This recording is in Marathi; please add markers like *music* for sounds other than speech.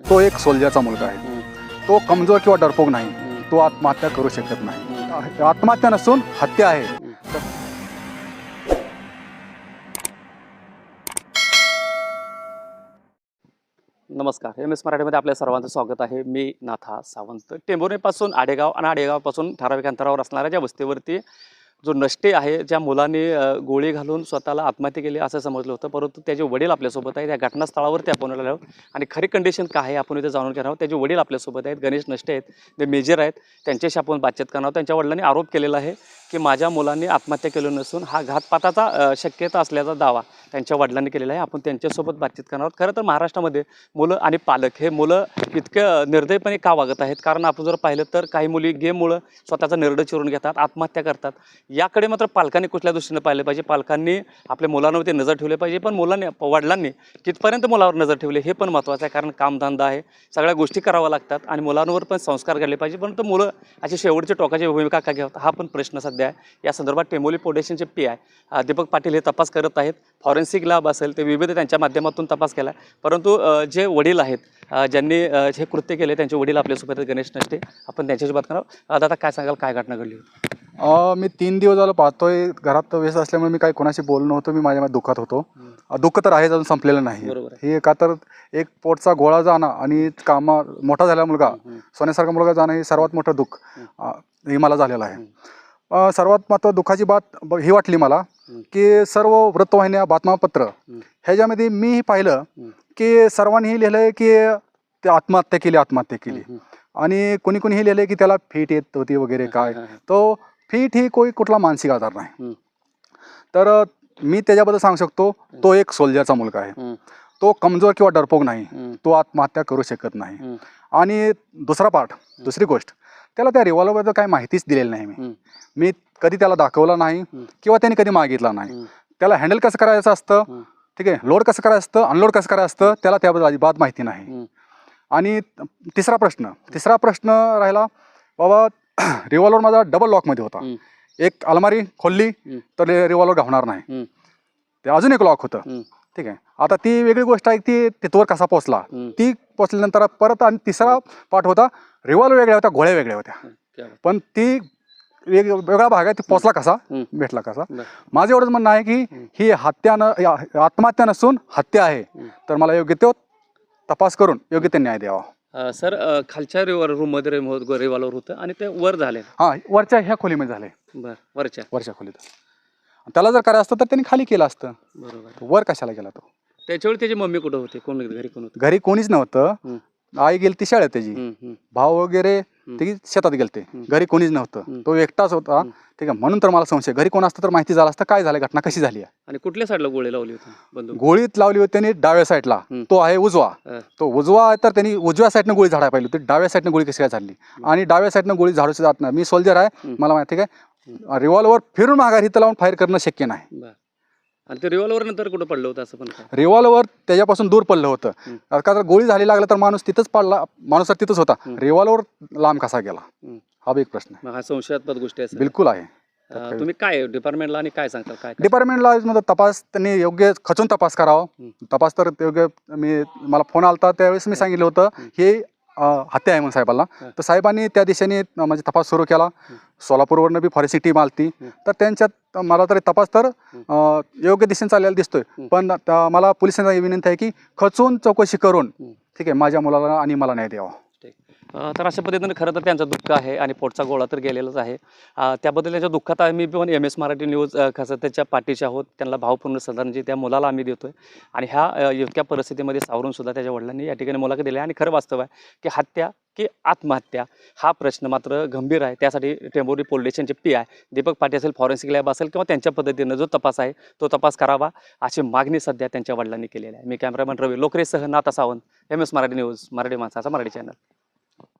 तो एक सोल्जरचा मुलगा आहे. तो कमजोर किंवा डरपोक नाही. तो आत्महत्या करू शकत नाही. आत्महत्या नसून हत्या आहे. नमस्कार. एम एस मराठीमध्ये आपल्या सर्वांचं स्वागत आहे. मी नाथा सावंत. टेंभुर्णीपासून आडेगाव आणि आडेगावपासून ठराविक अंतरावर असणाऱ्या ज्या वस्तीवरती जो नष्टे आहे ज्या मुलाने गोळी घालून स्वतःला आत्महत्या केली असं समजलं होतं. परंतु त्याचे वडील आपल्यासोबत आहेत. या घटनास्थळावरती आपण आलेलो आहोत. आणि खरी कंडिशन काय आहे आपण इथे जाणून घेणार आहोत. त्याचे वडील आपल्यासोबत आहेत. गणेश नष्टे आहेत. ते मेजर आहेत. त्यांच्याशी आपण बातचीत करणार आहोत. त्यांच्या वडिलांनी आरोप केलेला आहे की माझ्या मुलांनी आत्महत्या केली नसून हा घातपाताचा शक्यता असल्याचा दावा त्यांच्या वडिलांनी केलेला आहे. आपण त्यांच्यासोबत बातचीत करणार आहोत. खरं तर महाराष्ट्रामध्ये मुलं आणि पालक हे मुलं इतकं निर्दयपणे का वागत आहेत? कारण आपण जर पाहिलं तर काही मुली गेममुळं स्वतःचा निर्णय चिरून घेतात आत्महत्या करतात. याकडे मात्र पालकांनी कुठल्या दृष्टीने पाहिलं पाहिजे? पालकांनी आपल्या मुलांवरती नजर ठेवली पाहिजे पण मुलांनी वडिलांनी कितपर्यंत मुलावर नजर ठेवली हे पण महत्त्वाचं आहे. कारण कामधंदा आहे सगळ्या गोष्टी कराव्या लागतात आणि मुलांवर पण संस्कार घडले पाहिजे. परंतु मुलं अशी शेवटची टोकाची भूमिका का घ्यावं हा पण प्रश्न सध्या आहे. या संदर्भात टेंबोली फाउंडेशनचे पी आय दीपक पाटील हे तपास करत आहेत. फॉरेन्सिक लॅब असेल ते विविध त्यांच्या माध्यमातून तपास केला आहे. परंतु जे वडील आहेत ज्यांनी हे कृत्य केले त्यांचे वडील आपल्यासोबत गणेश नष्टे. आपण त्यांच्याशी बात करावं दादा काय सांगाल? काय घटना घडली होती? मी तीन दिवस झालं पाहतोय. घरात व्यस्त असल्यामुळे मी काही कोणाशी बोललो नव्हतो. मी माझ्या दुःखात होतो. दुःख तर आहेच अजून संपलेलं नाही. बरोबर आहे. हे का तर एक पोटचा गोळा जाणं आणि कामा मोठा झालेला मुलगा. सोन्यासारखा मुलगा जाणं हे सर्वात मोठं दुःख हे मला झालेलं आहे. अं, सर्वात मात्र दुःखाची बात ब- ही वाटली मला. की सर्व वृत्तवाहिन्या बातमापत्र. ह्याच्यामध्ये मीही पाहिलं. की सर्वांनी हे लिहिलं आहे की ते आत्महत्या केली आत्महत्या केली. आणि कोणी कोणी हे लिहिलं की त्याला फीट येत होती वगैरे काय. तो फीट ही कोई कुठला मानसिक आजार नाही. तर अ, मी त्याच्याबद्दल सांगू शकतो तो एक सोल्जरचा मुलगा आहे. तो कमजोर किंवा डरपोक नाही. तो आत्महत्या करू शकत नाही. आणि दुसरा पार्ट दुसरी गोष्ट त्याला त्या रिव्हॉल्वरबद्दल काही माहितीच दिलेली नाही मी. मी कधी त्याला दाखवलं नाही. किंवा त्याने कधी मागितला नाही. त्याला हँडल कसं करायचं असतं. ठीक आहे लोड कसं करायचं असतं अनलोड कसं करायचं असतं त्याला त्याबद्दल अजिबात माहिती नाही. आणि तिसरा प्रश्न तिसरा प्रश्न राहिला बाबा *clears throat* रिव्हॉल्वर माझा डबल लॉकमध्ये होता. एक अलमारी खोलली. तर रिव्हॉल्वर घावणार नाही. ते अजून एक लॉक होतं. ठीक आहे आता ती वेगळी गोष्ट आहे ती तिथवर कसा पोचला. ती पोचल्यानंतर परत आणि तिसरा पार्ट होता रिव्हॉल्वर वेगळ्या होत्या गोळ्या वेगळ्या होत्या. पण ती वेग वेगळा भाग आहे ती पोचला कसा. भेटला कसा. माझं एवढंच म्हणणं आहे की. ही हत्या न आत्महत्या नसून हत्या आहे. तर मला योग्य तो तपास करून योग्य ते न्याय द्यावा सर खालच्या रिव्हॉल्वर रूममध्ये रिव्हॉल्वर होतं आणि ते वर झाले हां वरच्या ह्या खोलीमध्ये झाले बर वरच्या वरच्या खोलीत त्याला जर करायचं असतं तर त्यांनी खाली केलं असतं. बरोबर. वर कशाला गेला तो? त्याच्यावेळी त्याची मम्मी कुठं होती? कोण घरी कोण होतं? घरी कोणीच नव्हतं. आई गेली ती शाळेत त्याची. हम्म, हम्म, भाव वगैरे. ते शेतात गेलते. घरी कोणीच नव्हतं. तो एकटाच होता. ठीक आहे म्हणून तर मला संशय. घरी कोण असतं तर माहिती झालं असतं. काय झालं? घटना कशी झाली आहे. आणि कुठल्या साईडला गोळी लावली होती? बंदूक? गोळीत लावली होती त्यांनी डाव्या साईडला हम्म. तो आहे उजवा. हा. तो उजवा आहे तर त्यांनी उजव्या साईडनं गोळी झाडायला पाहिजे होती. डाव्या साईडनं गोळी कशी काय झाली? आणि डाव्या साईडनं गोळी झाडूची जात नाही. मी सोल्जर आहे. मला माहिती आहे रिव्हॉल्वर फिरून माघार इथं लावून फायर करणं शक्य नाही. बर. आणि ते रिव्हॉल्वर नंतर कुठं पडलं होतं असं पण काय? रिव्हॉल्वर त्याच्यापासून दूर पडलं होतं. का तर गोळी झाली लागलं तर माणूस तिथंच पडला माणूस तर तिथंच होता. रिव्हॉल्वर लांब कसा गेला. हा बी एक प्रश्न आहे. मग हा संशयास्पद गोष्टी असतात बिलकुल आहे. अ, तुम्ही काय डिपार्टमेंटला आणि काय सांगता काय काय? डिपार्टमेंटला मध्ये तपास त्यांनी योग्य खचून तपास करावा. तपास तर योग्य मी मला फोन आलता त्यावेळेस मी सांगितलं होतं. हे अं, हत्या आहे म्हणून साहेबांना हा. तर साहेबांनी त्या दिशेने अं, म्हणजे तपास सुरू केला. सोलापूरवरनं बी फॉरेन्सिक टीम आलती. तर त्यांच्यात मला तरी तपास तर योग्य दिशेने चाललेला दिसतोय. पण मला पोलिसांना विनंती आहे की खचून चौकशी करून. ठीक आहे माझ्या मुलाला आणि मला न्याय द्यावा. तर अशा पद्धतीने खरं तर त्यांचं दुःख आहे आणि पोटचा गोळा तर गेलेलाच आहे. त्याबद्दल त्यांच्या दुःखात आम्ही पण एम एस मराठी न्यूज कसं त्याच्या पाठीचे आहोत. त्यांना भावपूर्ण श्रद्धांजली त्या मुलाला आम्ही देतोय. आणि ह्या इतक्या परिस्थितीमध्ये सावरून सुद्धा त्याच्या वडिलांनी या ठिकाणी मुलाखत दिली आहे. आणि खरं वास्तव आहे की हत्या की आत्महत्या हा प्रश्न मात्र गंभीर आहे. त्यासाठी टेंबोरी पोलीस स्टेशनचे पी आय दीपक पाटील असेल फॉरेन्सिक लॅब असेल किंवा त्यांच्या पद्धतीनं जो तपास आहे तो तपास करावा अशी मागणी सध्या त्यांच्या वडिलांनी केलेली आहे. मी कॅमेरामॅन रवी लोकरेसह नाता Sawant M S Marathi news Marathi माणसाचा मराठी चॅनल